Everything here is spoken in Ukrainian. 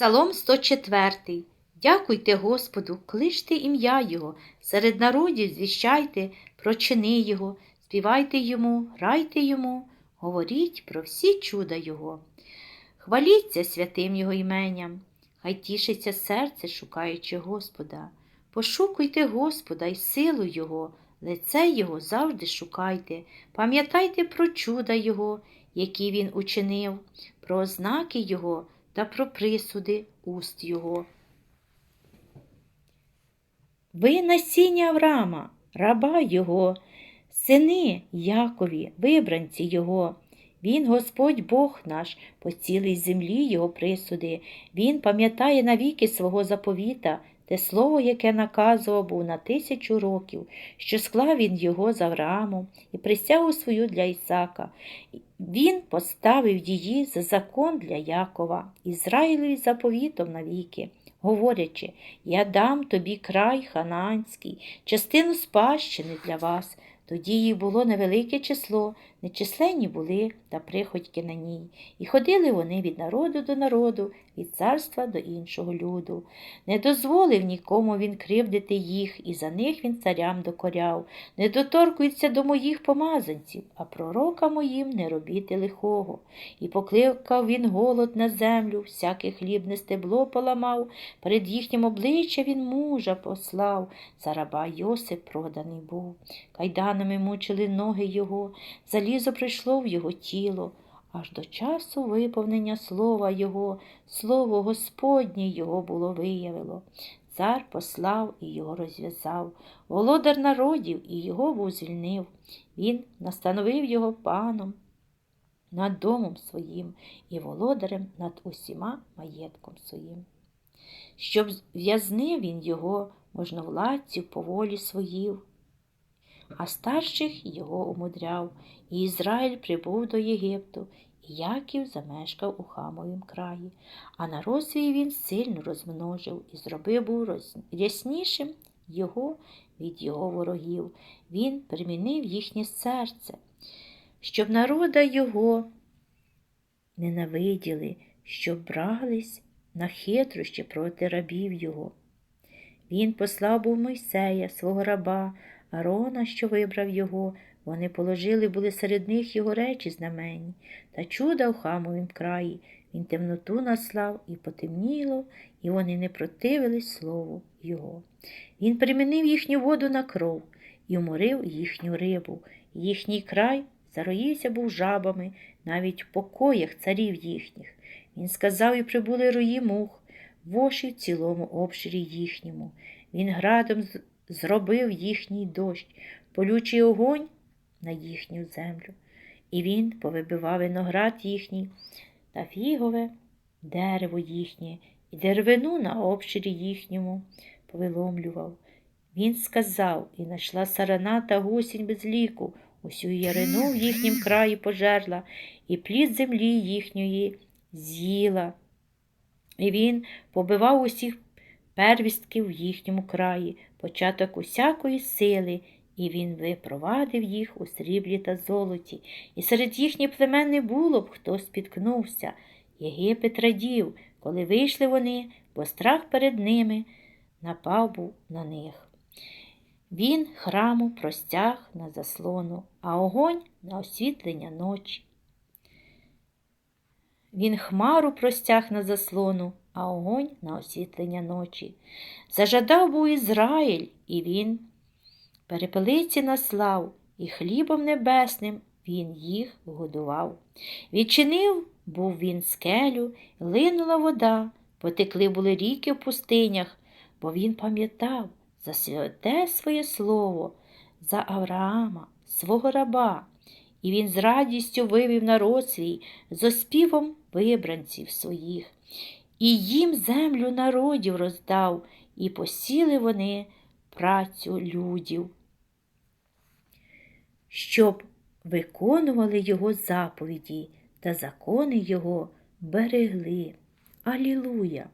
Псалом 104. Дякуйте Господу, кличте ім'я Його, серед народів звіщайте про чини Його, співайте Йому, грайте Йому, говоріть про всі чуда Його. Хваліться святим Його іменням, хай тішиться серце, шукаючи Господа. Пошукуйте Господа й силу Його, лице Його завжди шукайте, пам'ятайте про чуда Його, які Він учинив, про ознаки Його та про присуди уст Його. Ви насіння Авраама, раба Його, сини Якові, вибранці Його. Він, Господь Бог наш, по цілій землі Його присуди. Він пам'ятає навіки свого заповіта, те слово, яке наказував був на тисячу років, що склав він його з Авраамом і присягу свою для Ісака. Він поставив її за закон для Якова, Ізраїлеві заповітом навіки, говорячи, я дам тобі край ханаанський, частину спадщини для вас. Тоді їх було невелике число, нечисленні були та приходьки на ній, і ходили вони від народу до народу, від царства до іншого люду. Не дозволив нікому він кривдити їх, і за них він царям докоряв. Не доторкується до моїх помазанців, а пророка моїм не робіти лихого. І покликав він голод на землю, всяке хлібне стебло поламав, перед їхнім обличчя він мужа послав, за раба Йосип проданий був. Кайданами мучили ноги його, залізо прийшло в його тіло, аж до часу виповнення слова Його, слово Господнє його було виявило. Цар послав і його розв'язав, володар народів і його був звільнив. Він настановив його паном над домом своїм і володарем над усіма маєтком своїм. Щоб в'язнив він його можновладців по волі своїв, а старших його умудряв, і Ізраїль прибув до Єгипту, і Яків замешкав у Хамовім краї, а народ свій він сильно розмножив і зробив був ряснішим його від його ворогів. Він примінив їхнє серце, щоб народа його ненавиділи, щоб брались на хитрощі проти рабів його. Він послав був Мойсея, свого раба, Арона, що вибрав його, вони положили були серед них його речі знамені, та чуда в хамовім краї. Він темноту наслав і потемніло, і вони не противились слову його. Він примінив їхню воду на кров і уморив їхню рибу. Їхній край зароївся був жабами, навіть в покоях царів їхніх. Він сказав і прибули рої мух, воші в цілому обширі їхньому. Він градом зробив їхній дощ, полючий огонь на їхню землю. І він повибивав виноград їхній та фігове дерево їхнє, і деревину на обширі їхньому повиломлював. Він сказав, і знайшла сарана та гусінь без ліку, усю ярину в їхнім краї пожерла, і плід землі їхньої з'їла. І він побивав усіх первістків в їхньому краї, початок усякої сили, і він випровадив їх у сріблі та золоті, і серед їхніх племен не було б, хто спіткнувся. Єгипет радів, коли вийшли вони, бо страх перед ними напав був на них. Він храму простяг на заслону, а огонь на освітлення ночі. Він хмару простяг на заслону, а огонь на освітлення ночі. Зажадав був Ізраїль, і він перепелиці наслав, і хлібом небесним він їх годував. Відчинив був він скелю, линула вода, потекли були ріки в пустинях, бо він пам'ятав за святе своє слово, за Авраама, свого раба, і він з радістю вивів народ свій з оспівом вибранців своїх, і їм землю народів роздав, і посіли вони працю людів, щоб виконували його заповіді та закони його берегли. Алілуя!